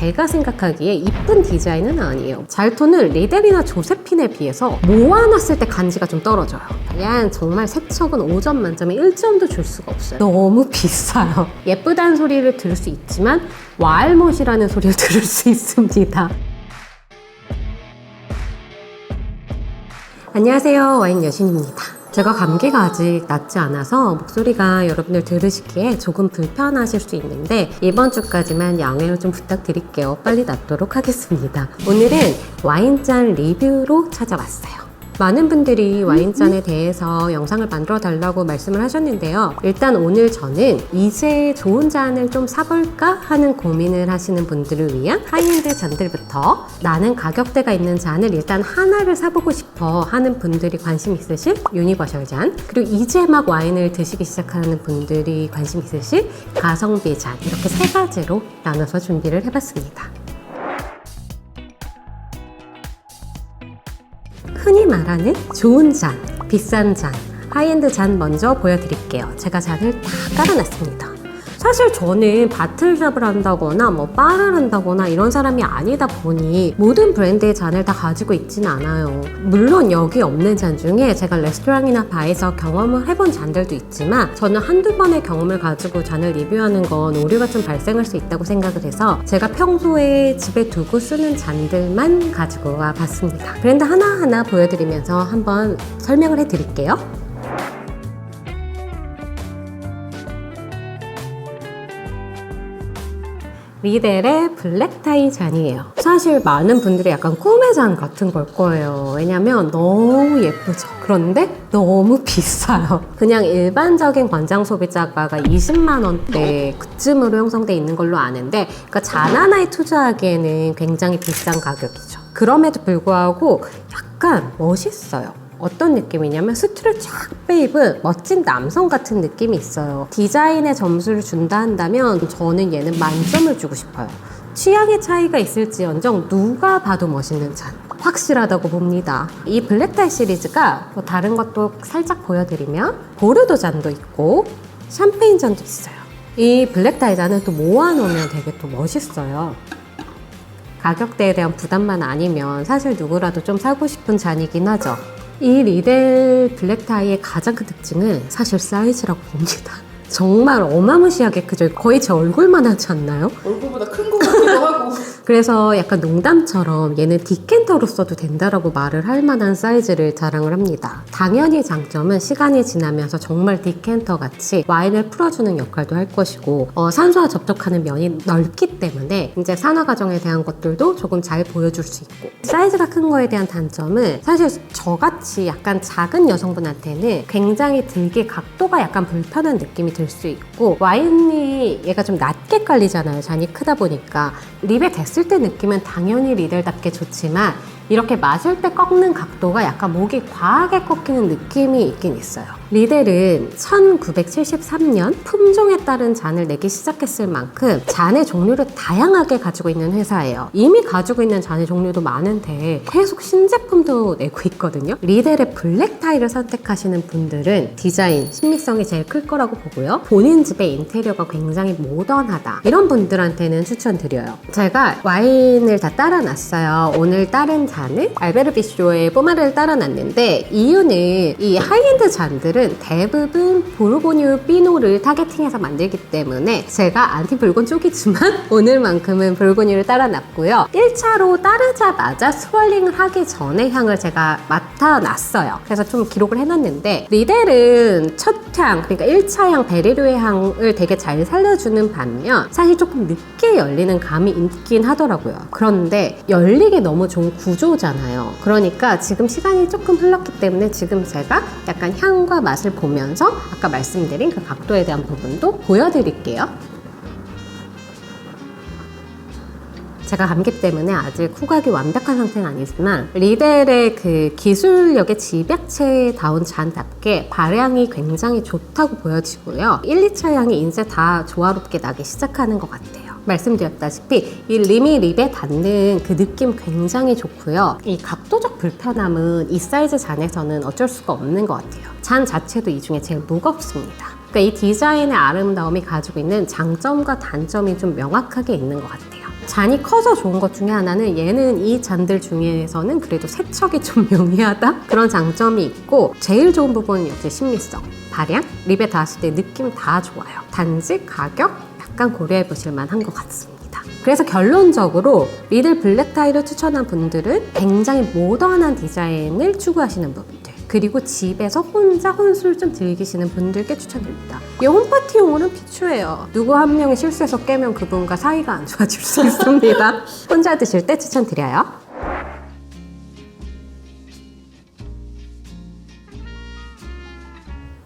제가 생각하기에 이쁜 디자인은 아니에요. 잘톤은 리델이나 조세핀에 비해서 모아놨을 때 간지가 좀 떨어져요. 얘는 정말 세척은 5점 만점에 1점도 줄 수가 없어요. 너무 비싸요. 예쁘다는 소리를 들을 수 있지만 와알못이라는 소리를 들을 수 있습니다. 안녕하세요. 와인 여신입니다. 제가 감기가 아직 낫지 않아서 목소리가 여러분들 들으시기에 조금 불편하실 수 있는데 이번 주까지만 양해를 좀 부탁드릴게요. 빨리 낫도록 하겠습니다. 오늘은 와인잔 리뷰로 찾아왔어요. 많은 분들이 와인잔에 대해서 영상을 만들어 달라고 말씀을 하셨는데요. 일단 오늘 저는 이제 좋은 잔을 좀 사볼까 하는 고민을 하시는 분들을 위한 하이엔드 잔들부터 나는 가격대가 있는 잔을 일단 하나를 사보고 싶어 하는 분들이 관심 있으실 유니버셜 잔 그리고 이제 막 와인을 드시기 시작하는 분들이 관심 있으실 가성비 잔 이렇게 세 가지로 나눠서 준비를 해봤습니다. 흔히 말하는 좋은 잔, 비싼 잔, 하이엔드 잔 먼저 보여드릴게요. 제가 잔을 다 깔아놨습니다. 사실 저는 바틀샵을 한다거나 뭐 바를 한다거나 이런 사람이 아니다 보니 모든 브랜드의 잔을 다 가지고 있진 않아요. 물론 여기 없는 잔 중에 제가 레스토랑이나 바에서 경험을 해본 잔들도 있지만 저는 한두 번의 경험을 가지고 잔을 리뷰하는 건 오류가 좀 발생할 수 있다고 생각을 해서 제가 평소에 집에 두고 쓰는 잔들만 가지고 와 봤습니다. 브랜드 하나하나 보여드리면서 한번 설명을 해드릴게요. 리델의 블랙타이 잔이에요. 사실 많은 분들이 약간 꿈의 잔 같은 걸 거예요. 왜냐면 너무 예쁘죠. 그런데 너무 비싸요. 그냥 일반적인 권장 소비자가가 20만 원대 그쯤으로 형성돼 있는 걸로 아는데 그러니까 잔 하나에 투자하기에는 굉장히 비싼 가격이죠. 그럼에도 불구하고 약간 멋있어요. 어떤 느낌이냐면 스트를 쫙 빼입은 멋진 남성 같은 느낌이 있어요. 디자인에 점수를 준다 한다면 저는 얘는 만점을 주고 싶어요. 취향의 차이가 있을지언정 누가 봐도 멋있는 잔. 확실하다고 봅니다. 이 블랙타이 시리즈가 뭐 다른 것도 살짝 보여드리면 보르도 잔도 있고 샴페인 잔도 있어요. 이 블랙타이 잔은 또 모아놓으면 되게 또 멋있어요. 가격대에 대한 부담만 아니면 사실 누구라도 좀 사고 싶은 잔이긴 하죠. 이 리델 블랙타이의 가장 큰 특징은 사실 사이즈라고 봅니다. 정말 어마무시하게 크죠. 거의 제 얼굴만 하지 않나요? 얼굴보다 큰것같 그래서 약간 농담처럼 얘는 디켄터로 써도 된다라고 말을 할 만한 사이즈를 자랑을 합니다. 당연히 장점은 시간이 지나면서 정말 디켄터 같이 와인을 풀어주는 역할도 할 것이고 어, 산소와 접촉하는 면이 넓기 때문에 이제 산화 과정에 대한 것들도 조금 잘 보여줄 수 있고 사이즈가 큰 거에 대한 단점은 사실 저같이 약간 작은 여성분한테는 굉장히 들게 각도가 약간 불편한 느낌이 들 수 있고 와인이 얘가 좀 낮게 깔리잖아요. 잔이 크다 보니까 립에 됐을 때 느낌은 당연히 리델답게 좋지만 이렇게 마실 때 꺾는 각도가 약간 목이 과하게 꺾이는 느낌이 있긴 있어요. 리델은 1973년 품종에 따른 잔을 내기 시작했을 만큼 잔의 종류를 다양하게 가지고 있는 회사예요. 이미 가지고 있는 잔의 종류도 많은데 계속 신제품도 내고 있거든요. 리델의 블랙타이를 선택하시는 분들은 디자인, 신미성이 제일 클 거라고 보고요. 본인 집의 인테리어가 굉장히 모던하다. 이런 분들한테는 추천드려요. 제가 와인을 다 따라 놨어요. 오늘 따른 잔은 알베르 비쇼의 뽀마를 따라 놨는데 이유는 이 하이엔드 잔들은 대부분 보르고뉴 피노를 타겟팅해서 만들기 때문에 제가 안티 붉은 쪽이지만 오늘만큼은 붉은유를 따라 놨고요. 1차로 따르자마자 스월링을 하기 전에 향을 제가 맡아놨어요. 그래서 좀 기록을 해놨는데 리델은 첫 향, 그러니까 1차 향 베리류의 향을 되게 잘 살려주는 반면 사실 조금 늦게 열리는 감이 있긴 하더라고요. 그런데 열리기 너무 좋은 구조 잖아요. 그러니까 지금 시간이 조금 흘렀기 때문에 지금 제가 약간 향과 맛을 보면서 아까 말씀드린 그 각도에 대한 부분도 보여드릴게요. 제가 감기 때문에 아직 후각이 완벽한 상태는 아니지만 리델의 그 기술력의 집약체다운 잔답게 발향이 굉장히 좋다고 보여지고요. 1, 2차 향이 이제 다 조화롭게 나기 시작하는 것 같아요. 말씀드렸다시피 이 림이 립에 닿는 그 느낌 굉장히 좋고요. 이 각도적 불편함은 이 사이즈 잔에서는 어쩔 수가 없는 것 같아요. 잔 자체도 이 중에 제일 무겁습니다. 그러니까 이 디자인의 아름다움이 가지고 있는 장점과 단점이 좀 명확하게 있는 것 같아요. 잔이 커서 좋은 것 중에 하나는 얘는 이 잔들 중에서는 그래도 세척이 좀 용이하다? 그런 장점이 있고 제일 좋은 부분은 역시 신미성, 발향, 립에 닿았을 때 느낌 다 좋아요. 단지 가격 약간 고려해 보실 만한 것 같습니다. 그래서 결론적으로 리들 블랙타이를 추천한 분들은 굉장히 모던한 디자인을 추구하시는 분들 그리고 집에서 혼자 혼술 좀 즐기시는 분들께 추천드립니다. 이 홈파티용으로는 비추해요. 누구 한 명이 실수해서 깨면 그분과 사이가 안 좋아질 수 있습니다. 혼자 드실 때 추천드려요.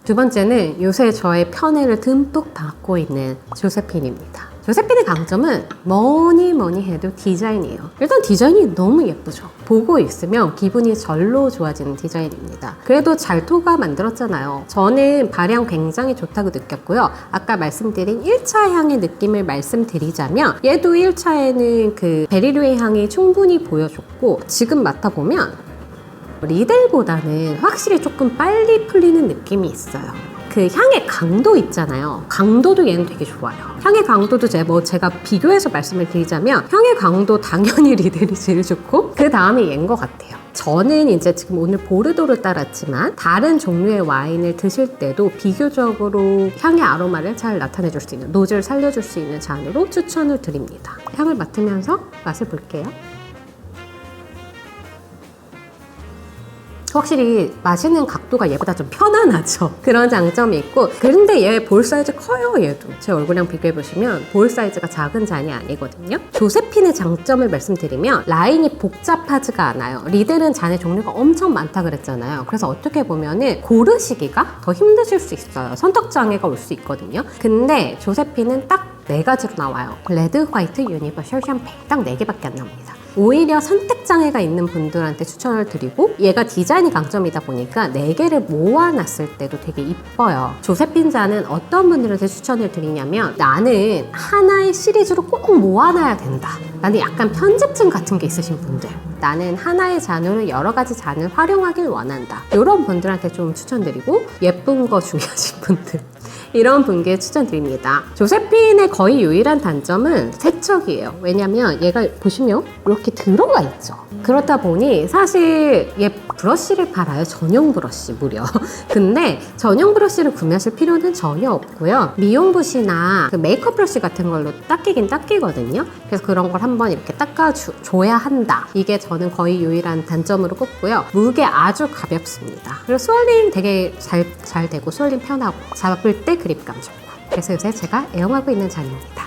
두 번째는 요새 저의 편애를 듬뿍 받고 있는 조세핀입니다. 조세핀의 강점은 뭐니 뭐니 해도 디자인이에요. 일단 디자인이 너무 예쁘죠. 보고 있으면 기분이 절로 좋아지는 디자인입니다. 그래도 잘토가 만들었잖아요. 저는 발향 굉장히 좋다고 느꼈고요. 아까 말씀드린 1차 향의 느낌을 말씀드리자면 얘도 1차에는 그 베리류의 향이 충분히 보여줬고 지금 맡아보면 리델보다는 확실히 조금 빨리 풀리는 느낌이 있어요. 그 향의 강도 있잖아요. 강도도 얘는 되게 좋아요. 향의 강도도 제 뭐 제가 비교해서 말씀을 드리자면 향의 강도 당연히 리델이 제일 좋고 그 다음에 얘인 것 같아요. 저는 이제 지금 오늘 보르도를 따랐지만 다른 종류의 와인을 드실 때도 비교적으로 향의 아로마를 잘 나타내줄 수 있는 노즈를 살려줄 수 있는 잔으로 추천을 드립니다. 향을 맡으면서 맛을 볼게요. 확실히 마시는 각도가 얘보다 좀 편안하죠. 그런 장점이 있고 그런데 얘 볼 사이즈 커요 얘도. 제 얼굴이랑 비교해보시면 볼 사이즈가 작은 잔이 아니거든요. 조세핀의 장점을 말씀드리면 라인이 복잡하지가 않아요. 리델은 잔의 종류가 엄청 많다 그랬잖아요. 그래서 어떻게 보면은 고르시기가 더 힘드실 수 있어요. 선택장애가 올 수 있거든요. 근데 조세핀은 딱 네 가지로 나와요. 레드, 화이트, 유니버셜, 샴페인 딱 네 개밖에 안 나옵니다. 오히려 선택 장애가 있는 분들한테 추천을 드리고 얘가 디자인이 강점이다 보니까 네 개를 모아놨을 때도 되게 이뻐요. 조세핀 잔은 어떤 분들한테 추천을 드리냐면 나는 하나의 시리즈로 꼭 모아놔야 된다. 나는 약간 편집증 같은 게 있으신 분들. 나는 하나의 잔으로 여러 가지 잔을 활용하길 원한다. 이런 분들한테 좀 추천드리고 예쁜 거 중요하신 분들. 이런 분께 추천드립니다. 조세핀의 거의 유일한 단점은 세척이에요. 왜냐면 얘가 보시면 이렇게 들어가 있죠. 그렇다 보니 사실 얘 브러쉬를 팔아요. 전용 브러쉬 무려. 근데 전용 브러쉬를 구매하실 필요는 전혀 없고요. 미용 붓이나 그 메이크업 브러쉬 같은 걸로 닦이긴 닦이거든요. 그래서 그런 걸 한번 이렇게 닦아줘야 한다. 이게 저는 거의 유일한 단점으로 꼽고요. 무게 아주 가볍습니다. 그리고 스월링 되게 잘, 잘 되고 스월링 편하고 잡을 때 그립감 좋고. 그래서 요새 제가 애용하고 있는 잔입니다.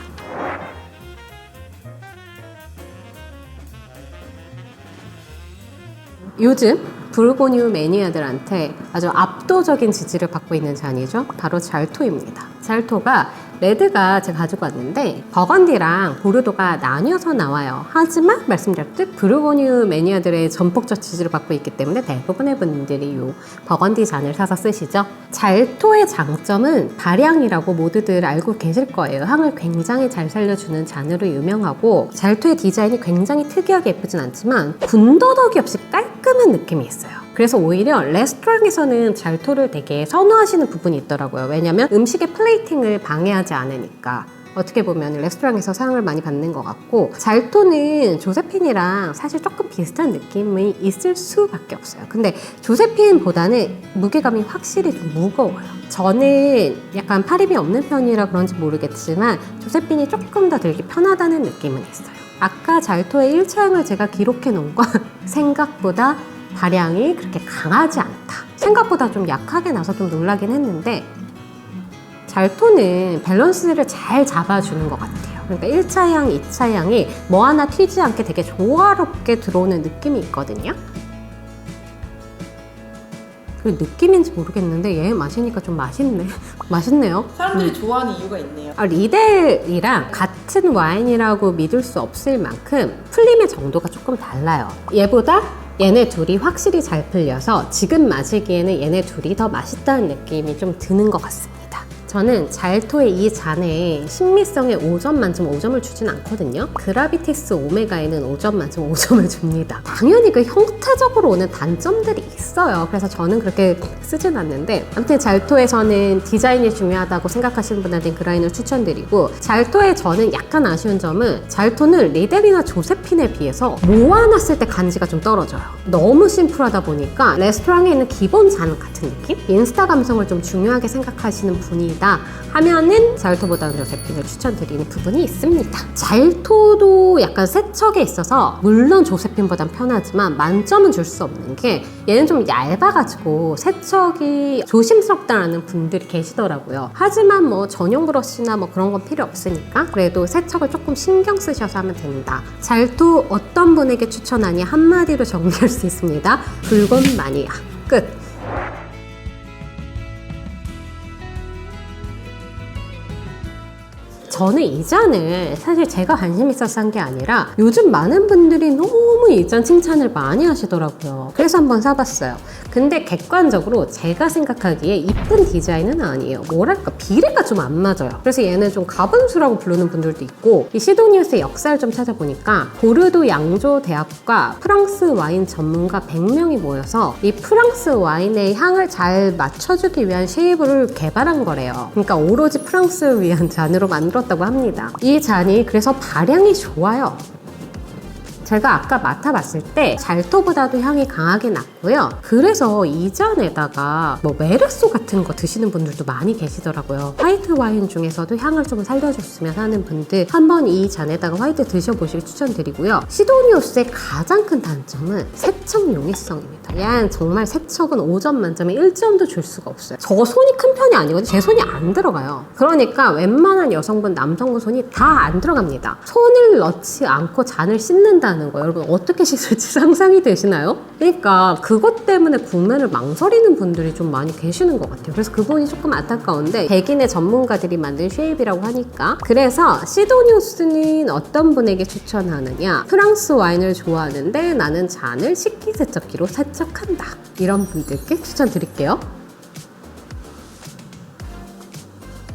요즘 불고뉴 매니아들한테 아주 압도적인 지지를 받고 있는 잔이죠. 바로 잘토입니다. 잘토가 레드가 제가 가지고 왔는데 버건디랑 보르도가 나뉘어서 나와요. 하지만 말씀드렸듯 불고뉴 매니아들의 전폭적 지지를 받고 있기 때문에 대부분의 분들이 이 버건디 잔을 사서 쓰시죠. 잘토의 장점은 발향이라고 모두들 알고 계실 거예요. 향을 굉장히 잘 살려주는 잔으로 유명하고 잘토의 디자인이 굉장히 특이하게 예쁘진 않지만 군더더기 없이 깔끔한 느낌이 있어요. 그래서 오히려 레스토랑에서는 잘토를 되게 선호하시는 부분이 있더라고요. 왜냐면 음식의 플레이팅을 방해하지 않으니까. 어떻게 보면 레스토랑에서 사용을 많이 받는 것 같고 잘토는 조세핀이랑 사실 조금 비슷한 느낌이 있을 수밖에 없어요. 근데 조세핀보다는 무게감이 확실히 좀 무거워요. 저는 약간 팔입이 없는 편이라 그런지 모르겠지만 조세핀이 조금 더 들기 편하다는 느낌은 있어요. 아까 잘토의 1차향을 제가 기록해 놓은 건 생각보다 발향이 그렇게 강하지 않다. 생각보다 좀 약하게 나서 좀 놀라긴 했는데 잘토는 밸런스를 잘 잡아주는 것 같아요. 그러니까 1차 향, 2차 향이 뭐 하나 튀지 않게 되게 조화롭게 들어오는 느낌이 있거든요. 그 느낌인지 모르겠는데 얘 마시니까 좀 맛있네. 맛있네요. 사람들이 좋아하는 이유가 있네요. 아, 리델이랑 같은 와인이라고 믿을 수 없을 만큼 풀림의 정도가 조금 달라요. 얘보다 얘네 둘이 확실히 잘 풀려서 지금 마시기에는 얘네 둘이 더 맛있다는 느낌이 좀 드는 것 같습니다. 저는 잘토의 이 잔에 신미성에 5점 만점 5점을 주진 않거든요. 그라비티스 오메가에는 5점 만점 5점을 줍니다. 당연히 그 형태적으로 오는 단점들이 있어요. 그래서 저는 그렇게 쓰진 않는데 아무튼 잘토에서는 디자인이 중요하다고 생각하시는 분한테 그 라인을 추천드리고 잘토의 저는 약간 아쉬운 점은 잘토는 리델이나 조세핀에 비해서 모아놨을 때 간지가 좀 떨어져요. 너무 심플하다 보니까 레스토랑에 있는 기본 잔 같은 느낌? 인스타 감성을 좀 중요하게 생각하시는 분이 다 하면은 잘토보다는 조세핀을 추천드리는 부분이 있습니다. 잘토도 약간 세척에 있어서 물론 조세핀보단 편하지만 만점은 줄 수 없는 게 얘는 좀 얇아가지고 세척이 조심스럽다라는 분들이 계시더라고요. 하지만 뭐 전용 브러쉬나 뭐 그런 건 필요 없으니까 그래도 세척을 조금 신경 쓰셔서 하면 된다. 잘토 어떤 분에게 추천하니 한마디로 정리할 수 있습니다. 붉은 마니아. 끝. 저는 이 잔을 사실 제가 관심 있어서 한 게 아니라 요즘 많은 분들이 너무 이잔 칭찬을 많이 하시더라고요. 그래서 한번 사봤어요. 근데 객관적으로 제가 생각하기에 이쁜 디자인은 아니에요. 뭐랄까 비례가 좀 안 맞아요. 그래서 얘는 좀 가분수라고 부르는 분들도 있고 이 시도니우스의 역사를 좀 찾아보니까 보르도 양조 대학과 프랑스 와인 전문가 100명이 모여서 이 프랑스 와인의 향을 잘 맞춰주기 위한 쉐이브를 개발한 거래요. 그러니까 오로지 프랑스를 위한 잔으로 만들었 다고 합니다. 이 잔이 그래서 발향이 좋아요. 제가 아까 맡아봤을 때 잘토보다도 향이 강하게 났고요. 그래서 이 잔에다가 뭐 메르소 같은 거 드시는 분들도 많이 계시더라고요. 화이트 와인 중에서도 향을 좀 살려줬으면 하는 분들 한번 이 잔에다가 화이트 드셔보시길 추천드리고요. 시도니오스의 가장 큰 단점은 세척 용이성입니다. 얘는 정말 세척은 5점 만점에 1점도 줄 수가 없어요. 저 손이 큰 편이 아니거든요. 제 손이 안 들어가요. 그러니까 웬만한 여성분, 남성분 손이 다 안 들어갑니다. 손을 넣지 않고 잔을 씻는다는 거 여러분 어떻게 씻을지 상상이 되시나요? 그러니까 그것 때문에 구매를 망설이는 분들이 좀 많이 계시는 것 같아요. 그래서 그분이 조금 안타까운데 백인의 전문가들이 만든 쉐입이라고 하니까 그래서 시도니우스는 어떤 분에게 추천하느냐 프랑스 와인을 좋아하는데 나는 잔을 식기세척기로 세척한다 이런 분들께 추천드릴게요.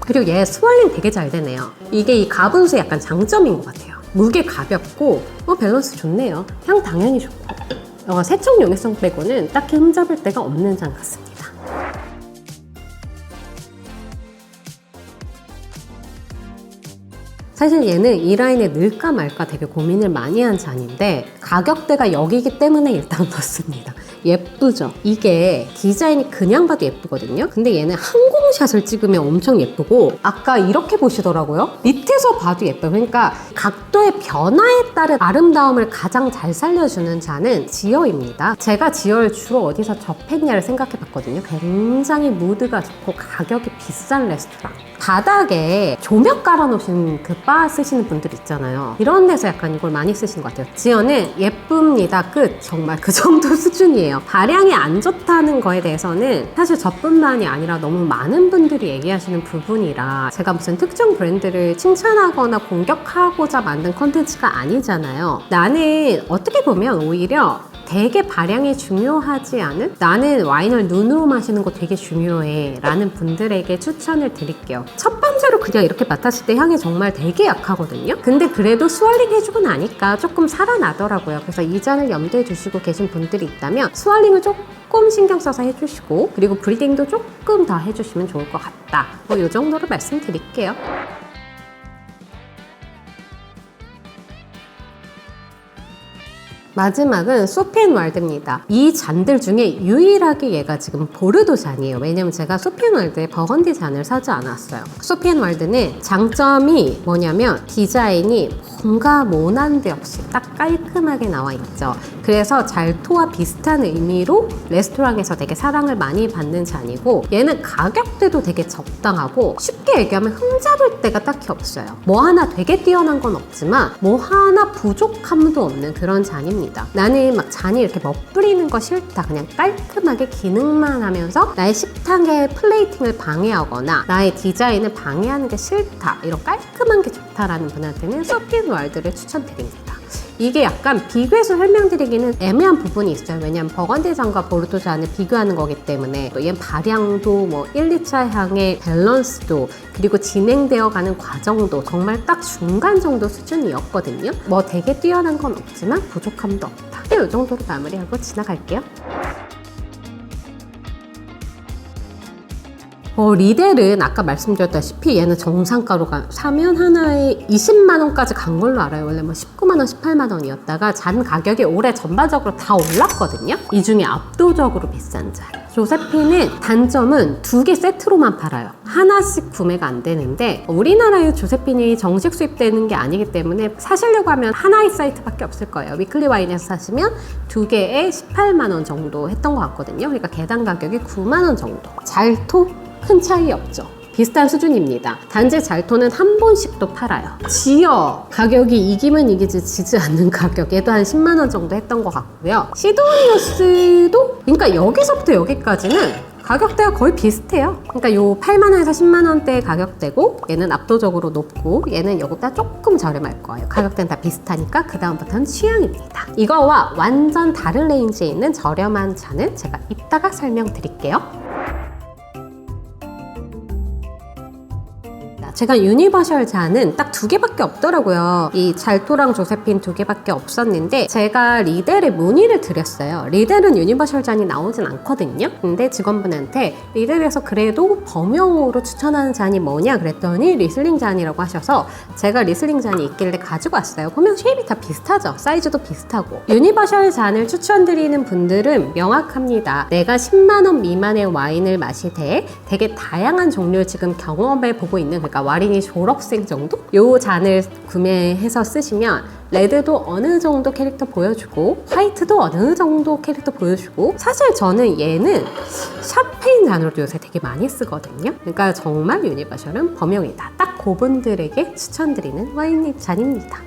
그리고 얘 스왈링 되게 잘 되네요. 이게 이 가분수의 약간 장점인 것 같아요. 무게 가볍고 어, 밸런스 좋네요. 향 당연히 좋고 어, 세척 용이성 빼고는 딱히 흠잡을 데가 없는 잔 같습니다. 사실 얘는 이 라인에 넣을까 말까 되게 고민을 많이 한 잔인데 가격대가 여기기 때문에 일단 넣습니다. 예쁘죠? 이게 디자인이 그냥 봐도 예쁘거든요? 근데 얘는 항공샷을 찍으면 엄청 예쁘고 아까 이렇게 보시더라고요? 밑에서 봐도 예뻐요. 그러니까 각도의 변화에 따른 아름다움을 가장 잘 살려주는 잔은 지어입니다. 제가 지어를 주로 어디서 접했냐를 생각해 봤거든요. 굉장히 무드가 좋고 가격이 비싼 레스토랑. 바닥에 조명 깔아놓으신 그 바 쓰시는 분들 있잖아요. 이런 데서 약간 이걸 많이 쓰시는 것 같아요. 지어는 예쁩니다. 끝. 정말 그 정도 수준이에요. 발향이 안 좋다는 거에 대해서는 사실 저뿐만이 아니라 너무 많은 분들이 얘기하시는 부분이라 제가 무슨 특정 브랜드를 칭찬하거나 공격하고자 만든 컨텐츠가 아니잖아요. 나는 어떻게 보면 오히려 되게 발향이 중요하지 않은? 나는 와인을 눈으로 마시는 거 되게 중요해 라는 분들에게 추천을 드릴게요. 첫 번째로 그냥 이렇게 맡았을 때 향이 정말 되게 약하거든요. 근데 그래도 스왈링 해주고 나니까 조금 살아나더라고요. 그래서 이 잔을 염두에 두시고 계신 분들이 있다면 스왈링을 조금 신경 써서 해주시고 그리고 브리딩도 조금 더 해주시면 좋을 것 같다. 뭐 이 정도로 말씀드릴게요 마지막은 소피앤월드입니다. 이 잔들 중에 유일하게 얘가 지금 보르도 잔이에요. 왜냐면 제가 소피앤월드에 버건디 잔을 사지 않았어요. 소피앤월드는 장점이 뭐냐면 디자인이 뭔가 모난 데 없이 딱 깔끔하게 나와 있죠. 그래서 잘토와 비슷한 의미로 레스토랑에서 되게 사랑을 많이 받는 잔이고 얘는 가격대도 되게 적당하고 쉽게 얘기하면 흠잡을 데가 딱히 없어요. 뭐 하나 되게 뛰어난 건 없지만 뭐 하나 부족함도 없는 그런 잔입니다. 나는 막 잔이 이렇게 멋부리는 거 싫다. 그냥 깔끔하게 기능만 하면서 나의 식탁의 플레이팅을 방해하거나 나의 디자인을 방해하는 게 싫다. 이런 깔끔한 게 좋다라는 분한테는 소피앤 월드를 추천드립니다. 이게 약간 비교해서 설명드리기는 애매한 부분이 있어요. 왜냐면 버건디 잔과 보르도 잔을 비교하는 거기 때문에 또 얘는 발향도 뭐 1, 2차 향의 밸런스도 그리고 진행되어 가는 과정도 정말 딱 중간 정도 수준이었거든요. 뭐 되게 뛰어난 건 없지만 부족함도 없다. 이 정도로 마무리하고 지나갈게요. 어, 리델은 아까 말씀드렸다시피 얘는 정상가로 가 사면 하나에 20만 원까지 간 걸로 알아요. 원래 뭐 19만 원, 18만 원이었다가 잔 가격이 올해 전반적으로 다 올랐거든요. 이 중에 압도적으로 비싼 잔. 조세피는 단점은 두 개 세트로만 팔아요. 하나씩 구매가 안 되는데 우리나라에 조세핀이 정식 수입되는 게 아니기 때문에 사시려고 하면 하나의 사이트밖에 없을 거예요. 위클리 와인에서 사시면 두 개에 18만 원 정도 했던 것 같거든요. 그러니까 개당 가격이 9만 원 정도. 잘토 큰 차이 없죠. 비슷한 수준입니다. 단지 잘토는 한 번씩도 팔아요. 지어 가격이 이기면 이기지 지지 않는 가격 얘도 한 10만 원 정도 했던 것 같고요. 시도니우스도 그러니까 여기서부터 여기까지는 가격대가 거의 비슷해요. 그러니까 요 8만 원에서 10만 원대 가격대고 얘는 압도적으로 높고 얘는 이거보다 조금 저렴할 거예요. 가격대는 다 비슷하니까 그 다음부터는 취향입니다. 이거와 완전 다른 레인지에 있는 저렴한 잔은 제가 이따가 설명드릴게요. 제가 유니버셜 잔은 딱 두 개밖에 없더라고요. 이 잘토랑 조세핀 두 개밖에 없었는데 제가 리델에 문의를 드렸어요. 리델은 유니버셜 잔이 나오진 않거든요. 근데 직원분한테 리델에서 그래도 범용으로 추천하는 잔이 뭐냐 그랬더니 리슬링 잔이라고 하셔서 제가 리슬링 잔이 있길래 가지고 왔어요. 보면 쉐입이 다 비슷하죠. 사이즈도 비슷하고. 유니버셜 잔을 추천드리는 분들은 명확합니다. 내가 10만 원 미만의 와인을 마시되 되게 다양한 종류를 지금 경험해 보고 있는 그러니까 와린이 졸업생 정도? 요 잔을 구매해서 쓰시면 레드도 어느 정도 캐릭터 보여주고 화이트도 어느 정도 캐릭터 보여주고 사실 저는 얘는 샴페인 잔으로도 요새 되게 많이 쓰거든요. 그러니까 정말 유니버셜은 범용이다. 딱 그분들에게 추천드리는 와인 잔입니다.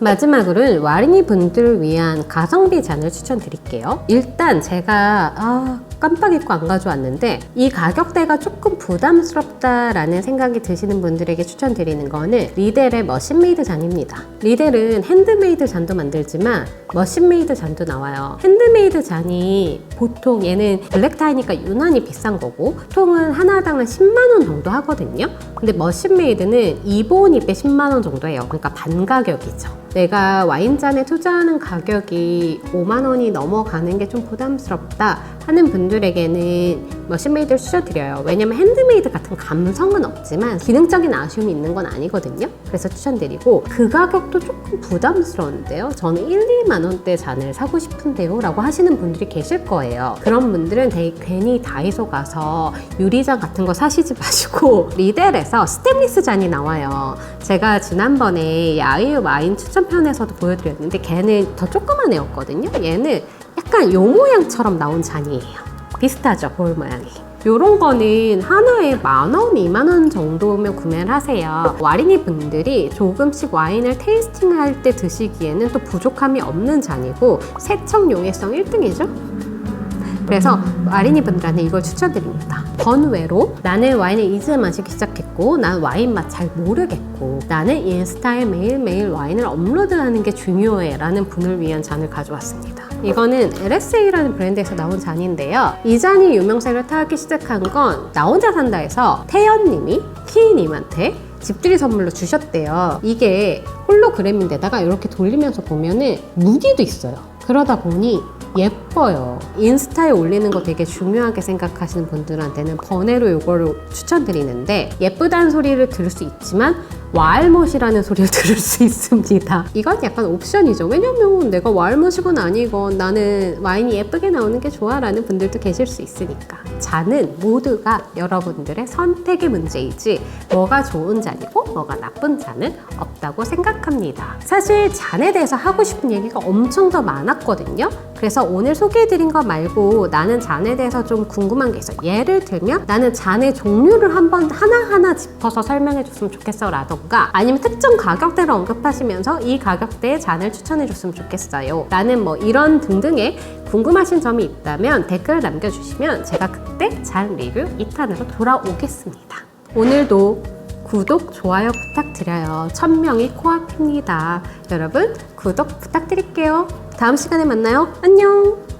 마지막으로는 와린이 분들을 위한 가성비 잔을 추천드릴게요. 일단 제가 아, 깜빡 잊고 안 가져왔는데 이 가격대가 조금 부담스럽다라는 생각이 드시는 분들에게 추천드리는 거는 리델의 머신메이드 잔입니다. 리델은 핸드메이드 잔도 만들지만 머신메이드 잔도 나와요. 핸드메이드 잔이 보통 얘는 블랙타이니까 유난히 비싼 거고 통은 하나당 한 10만 원 정도 하거든요. 근데 머신메이드는 이보온입에 10만 원 정도 해요. 그러니까 반 가격이죠. 내가 와인잔에 투자하는 가격이 5만 원이 넘어가는 게 좀 부담스럽다 하는 분들에게는 머신메이드를 추천드려요. 왜냐면 핸드메이드 같은 감성은 없지만 기능적인 아쉬움이 있는 건 아니거든요. 그래서 추천드리고 그 가격도 조금 부담스러운데요. 저는 1, 2만 원대 잔을 사고 싶은데요. 라고 하시는 분들이 계실 거예요. 그런 분들은 되게 괜히 다이소 가서 유리잔 같은 거 사시지 마시고 리델에서 스테인리스 잔이 나와요. 제가 지난번에 야외 와인 추천편에서도 보여드렸는데 걔는 더 조그만 애였거든요. 얘는 약간 요 모양처럼 나온 잔이에요. 비슷하죠, 볼 모양이. 요런 거는 하나에 만 원, 이만 원 정도면 구매를 하세요. 와린이 분들이 조금씩 와인을 테이스팅 할 때 드시기에는 또 부족함이 없는 잔이고 세척 용이성 1등이죠. 그래서 와린이 분들한테 이걸 추천드립니다. 번외로 나는 와인을 이제 마시기 시작했고 난 와인 맛 잘 모르겠고 나는 인스타에 매일매일 와인을 업로드하는 게 중요해 라는 분을 위한 잔을 가져왔습니다. 이거는 LSA라는 브랜드에서 나온 잔인데요. 이 잔이 유명세를 타기 시작한 건 나 혼자 산다에서 태연님이 키님한테 집들이 선물로 주셨대요. 이게 홀로그램인데다가 이렇게 돌리면서 보면은 무늬도 있어요. 그러다 보니 예뻐요. 인스타에 올리는 거 되게 중요하게 생각하시는 분들한테는 번외로 이거를 추천드리는데 예쁘다는 소리를 들을 수 있지만 와알못이라는 소리를 들을 수 있습니다. 이건 약간 옵션이죠. 왜냐면 내가 와알못이건 아니건 나는 와인이 예쁘게 나오는 게 좋아라는 분들도 계실 수 있으니까. 잔은 모두가 여러분들의 선택의 문제이지 뭐가 좋은 잔이고 뭐가 나쁜 잔은 없다고 생각합니다. 사실 잔에 대해서 하고 싶은 얘기가 엄청 더 많았거든요. 그래서 오늘 소개해드린 거 말고 나는 잔에 대해서 좀 궁금한 게 있어. 예를 들면 나는 잔의 종류를 한번 하나하나 짚어서 설명해 줬으면 좋겠어 라던가 아니면 특정 가격대를 언급하시면서 이 가격대의 잔을 추천해 줬으면 좋겠어요. 나는 뭐 이런 등등의 궁금하신 점이 있다면 댓글 남겨주시면 제가 그때 잔 리뷰 2탄으로 돌아오겠습니다. 오늘도 구독, 좋아요 부탁드려요. 1000명이 코앞입니다. 여러분, 구독 부탁드릴게요. 다음 시간에 만나요. 안녕!